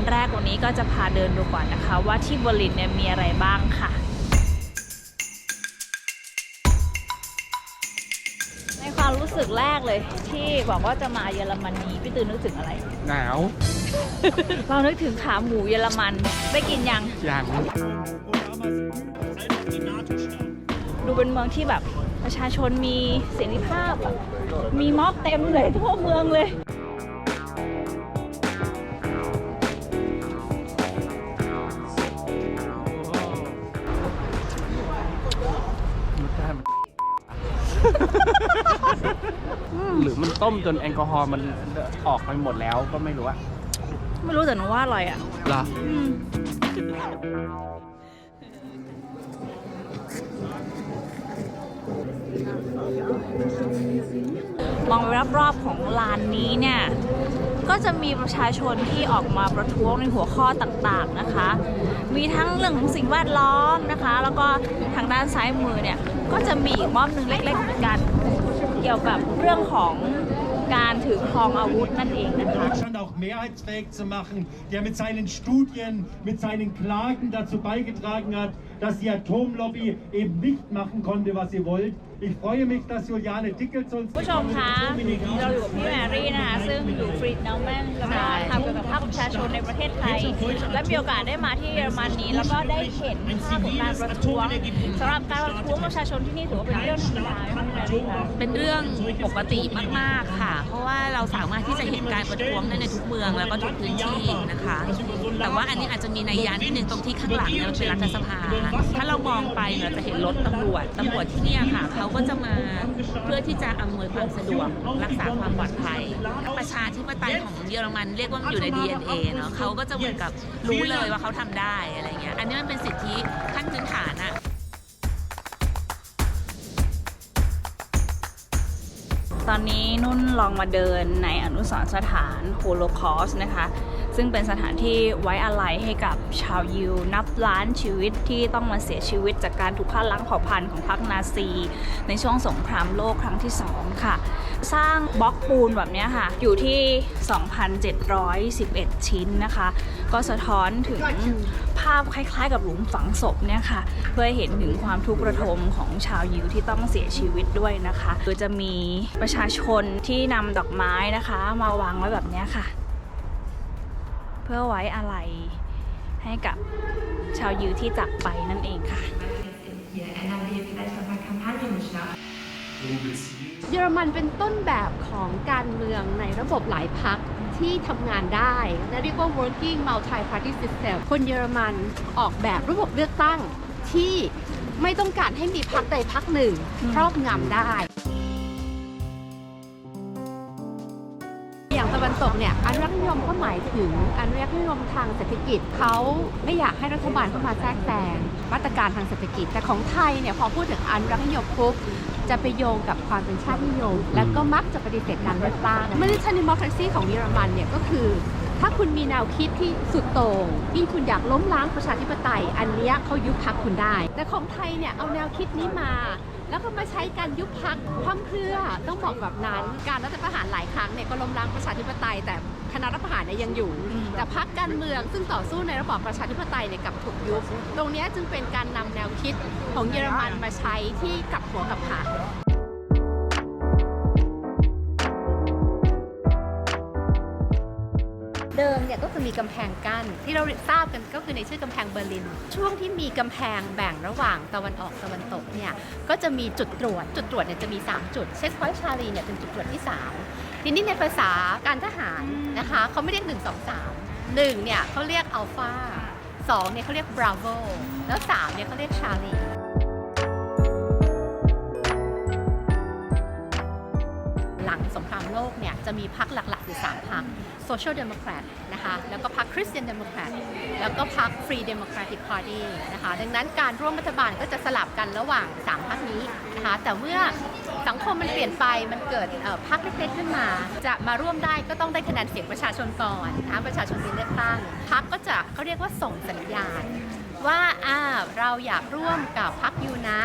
วันแรกวันนี้ก็จะพาเดินดูก่อนนะคะ ว่าที่เบอร์ลินเนี่ยมีอะไรบ้างค่ะ ในความรู้สึกแรกเลยที่บอกว่าจะมาเยอรมนีพี่ตือนึกถึงอะไร หนาว เรานึกถึงขาหมูเยอรมันได้กินยัง อย่างดูเป็นเมืองที่แบบประชาชนมีเสรีภาพอะมีม็อบเต็มเลยทั่วเมืองเลย หรือมันต้มจนแอลกอฮอล์มันออกไปหมดแล้วก็ไม่รู้อะไม่รู้แต่หนูว่าอร่อยอะเหรออืมมองไปรอบๆของลานนี้เนี่ย ก็จะมีประชาชนที่ออกมาประท้วงในหัวข้อต่างๆนะคะ มีทั้งเรื่องของสิ่งแวดล้อมนะคะ แล้วก็ทางด้านซ้ายมือเนี่ย ก็จะมีอีกมอบหนึ่งเล็กๆเหมือนกันเกี่ยวกับเรื่องของการถือครองอาวุธนั่นเองนะคะ Deutschland auch mehrheitsfähig zu machen, der mit seinen Studien, mit seinen Klagen dazu beigetragen hat, dass die Atomlobby eben nicht machen konnte, was sie wollte. Ich freue mich, dass Juliane Dickels uns ผู้ชมคะเราอยู่กับพี่แมรี่นะคะซึ่งอยู่ฟรีดนอลแมนแล้วก็ทำเกี่ยวกับภาคประชาชนในประเทศไทย และมีโอกาสได้มาที่เยอรมนีแล้วก็ได้เห็นภาพของการประท้วงสำหรับการประท้วงประชาชนที่นี่ถือว่าเป็นเรื่องธรรมดาไหมคะพี่แมรี่คะเป็นเรื่องปกติมาก ๆ ค่ะ เพราะว่าเราสามารถที่จะเห็นการประท้วงได้ในทุกเมืองแล้วก็ทุกพื้นที่นะคะ แต่ว่าอันนี้อาจจะมีนัยยะนิดนึงตรงที่ข้างหลังเนี่ยมันเป็นรัฐสภาถ้าเรามองไปเราจะเห็นรถตำรวจตำรวจที่เนี่ยค่ะเขาก็จะมาเพื่อที่จะอำนวยความสะดวกรักษาความปลอดภัย ประชาธิปไตยของเยอรมันเรียกว่ามันอยู่ใน DNA เนาะเขาก็จะเหมือนกับรู้เลยว่าเขาทำได้อะไรเงี้ยอันนี้มันเป็นสิทธิขั้นพื้นฐานอะตอนนี้นุ่นลองมาเดินในอนุสรสถานโฮโลคอสนะคะ ซึ่งเป็นสถานที่ไว้อาลัยให้กับชาวยิว นับล้านชีวิตที่ต้องมาเสียชีวิตจากการถูกฆ่าล้างเผ่าพันธุ์ของพรรคนาซี ในช่วงสงครามโลกครั้งที่ 2 ค่ะ สร้างบล็อกปูนแบบนี้ค่ะ อยู่ที่ 2,711 ชิ้นนะคะ ก็สะท้อนถึงภาพคล้าย ๆ กับหลุมฝังศพเนี่ยค่ะ เพื่อเห็นถึงความทุกข์ระทมของชาวยิวที่ต้องเสียชีวิตด้วยนะคะคือจะมีประชาชนที่นำดอกไม้นะคะ มาวางไว้แบบนี้ค่ะ เพื่อไว้อะไรให้กับชาวยิวที่จากไปนั่นเองค่ะ เยอรมันเป็นต้นแบบของการเมืองในระบบหลายพักที่ทำงานได้และเรียกว่า working multi party system คนเยอรมันออกแบบระบบเลือกตั้งที่ไม่ต้องการให้มีพักใดพักหนึ่งครอบงำได้ อย่างตะวันตกเนี่ยอนุรักษ์นิยมก็หมายถึงอนุรักษ์นิยมทางเศรษฐกิจเขาไม่อยากให้รัฐบาลเข้ามาแทรกแซงมาตรการทางเศรษฐกิจ แต่ของไทยเนี่ยพอพูดถึงอนุรักษ์นิยมปุ๊บจะไปโยงกับความเป็นชาตินิยม แล้วก็มักจะปฏิเสธการเลือกตั้งมิลิชันดิโมคราซีของเยอรมันเนี่ยก็คือ ถ้าคุณมีแนวคิดที่สุดโต่งยิ่งคุณอยากล้มล้างประชาธิปไตย อันเนี้ยเขายุบพักคุณได้ แต่ของไทยเนี่ยเอาแนวคิดนี้มา แล้วก็มาใช้การยุบพักพร่ำเพรื่อต้องบอกแบบนั้น การรัฐประหารหลายครั้งเนี่ยก็ล้มล้างประชาธิปไตย แต่คณะรัฐประหารเนี่ยยังอยู่ แต่พักการเมืองซึ่งต่อสู้ในระบอบประชาธิปไตยเนี่ยกลับถูกยุบ ตรงเนี้ยจึงเป็นการนำแนวคิดของเยอรมันมาใช้ที่กลับหัวกลับหาง กำแพงกั้นที่เราทราบกันก็คือในชื่อกำแพงเบอร์ลิน ช่วงที่มีกำแพงแบ่งระหว่างตะวันออกตะวันตกเนี่ยก็จะมีจุดตรวจ จุดตรวจเนี่ยจะมี 3 จุด เช็คพอยต์ชาลีเนี่ยเป็นจุดตรวจที่ 3 ทีนี้ในภาษาการทหารนะคะเขาไม่เรียก1 2 3 1เนี่ยเขาเรียกอัลฟา2เนี่ยเขาเรียกบราโวแล้ว3เนี่ยเขาเรียกชาลี กเนี่ยจะมีพรรคหลักๆอยู่3พรรค Social Democrat นะคะแล้วก็พรรค Christian Democrat แล้วก็พรรค Free Democratic Party นะคะดังนั้นการร่วมรัฐบาลก็จะสลับกันระหว่าง 3พรรคนี้นะคะแต่เมื่อสังคมมันเปลี่ยนไปมันเกิดพรรคเล็กๆขึ้นมา จะมาร่วมได้ก็ต้องได้คะแนนเสียงประชาชนก่อนนะประชาชนเป็นเลือกตั้งพรรคก็จะเขาเรียกว่าส่งสัญญาณ ว่าอ่าเราอยากร่วมกับพักยูนะ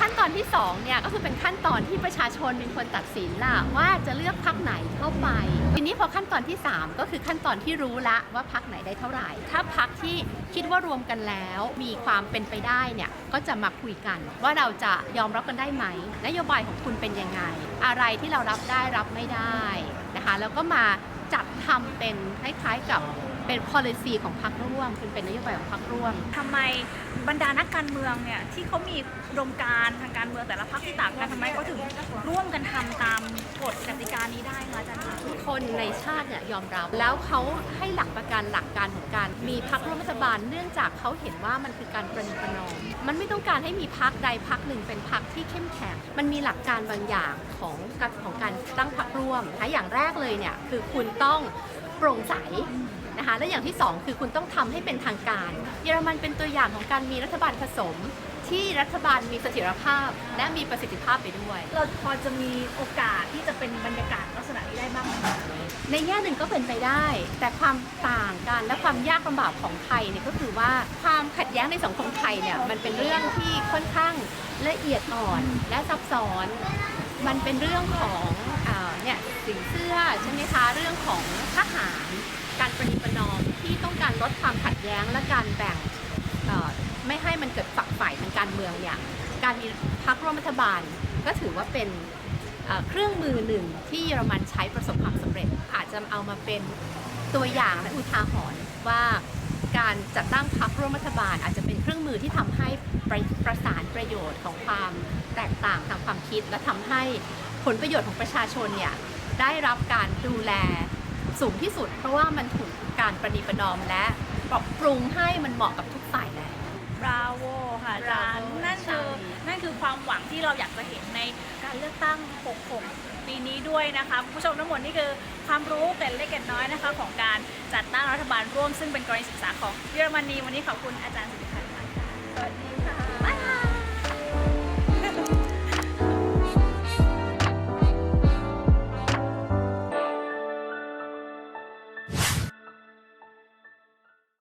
ขั้นตอนที่2เนี่ยก็คือเป็นขั้นตอนที่ประชาชนเป็นคนตัดสินล่ะว่าจะเลือกพักไหนเข้าไป ทีนี้พอขั้นตอนที่ 3 ก็คือขั้นตอนที่รู้ละว่าพักไหนได้เท่าไหร่ ถ้าพักที่คิดว่ารวมกันแล้วมีความเป็นไปได้เนี่ยก็จะมาคุยกัน ว่าเราจะยอมรับกันได้ไหม นโยบายของคุณเป็นยังไง อะไรที่เรารับได้รับไม่ได้นะคะแล้วก็มา จัดทำเป็นคล้ายๆกับเป็น policy ของพรรคร่วมคือเป็นนโยบายของพรรคร่วมทำไมบรรดานักการเมืองเนี่ยที่เขามีอุดมการณ์ทางการเมืองแต่ละพรรคที่ต่างกันทำไมเขาถึงร่วมกันทำตามกฎกติกานี้ได้คะอาจารย์คะทุกคนในชาติเนี่ยยอมรับ แล้วเขาให้หลักประกันหลักการของการมีพักร่วมรัฐบาล เนื่องจากเขาเห็นว่ามันคือการประนีประนอมมันไม่ต้องการให้มีพักใดพักหนึ่งเป็นพักที่เข้มแข็งมันมีหลักการบางอย่างของการของการตั้งพักร่วมนะคะอย่างแรกเลยเนี่ยคือคุณต้องโปร่งใสนะคะและอย่างที่สองคือคุณต้องทำให้เป็นทางการ เยอรมันเป็นตัวอย่างของการมีรัฐบาลผสม ที่รัฐบาลมีเสถียรภาพ และมีประสิทธิภาพไปด้วย เราพอจะมีโอกาสที่จะเป็นบรรยากาศลักษณะนี้ได้บ้างไหมในแง่หนึ่งก็เป็นไปได้ แต่ความต่างกันและความยากลำบากของไทยเนี่ยก็คือว่าความขัดแย้งในสังคมไทยเนี่ยมันเป็นเรื่องที่ค่อนข้างละเอียดอ่อนและซับซ้อน มันเป็นเรื่องของ เนี่ยสินเสื้อใช่ไหมคะเรื่องของทหาร การประนีประนอมที่ต้องการลดความขัดแย้งและการแบ่งไม่ให้มันเกิดฝักฝ่ายทางการเมืองเนี่ยการมีพรรคร่วมรัฐบาลก็ถือว่าเป็นเครื่องมือหนึ่งที่เยอรมันใช้ประสบความสำเร็จ อาจจะเอามาเป็นตัวอย่างและอุทาหรณ์ว่าการจัดตั้งพรรคร่วมรัฐบาล อาจจะเป็นเครื่องมือที่ทำให้ประประสานประโยชน์ของความแตกต่างทางความคิดและทำให้ ผลประโยชน์ของประชาชนเนี่ยได้รับการดูแลสูงที่สุด เพราะว่ามันถูกการประนีประนอมและปรับปรุงให้มันเหมาะกับทุกฝ่ายแล้ว บราโวค่ะอาจารย์ Bravo นั่นคือใช่นั่นคือความหวังที่เราอยากจะเห็นในการเลือกตั้ง 66 ปีนี้ด้วยนะคะคุณผู้ชมทั้งหมดนี่คือความรู้เกร็ดเล็กเกร็ดน้อยนะคะ ของการจัดตั้งรัฐบาลร่วมซึ่งเป็นกรณีศึกษาของเยอรมนีวันนี้ขอบคุณอาจารย์สุริพันธ์มากค่ะสวัสดี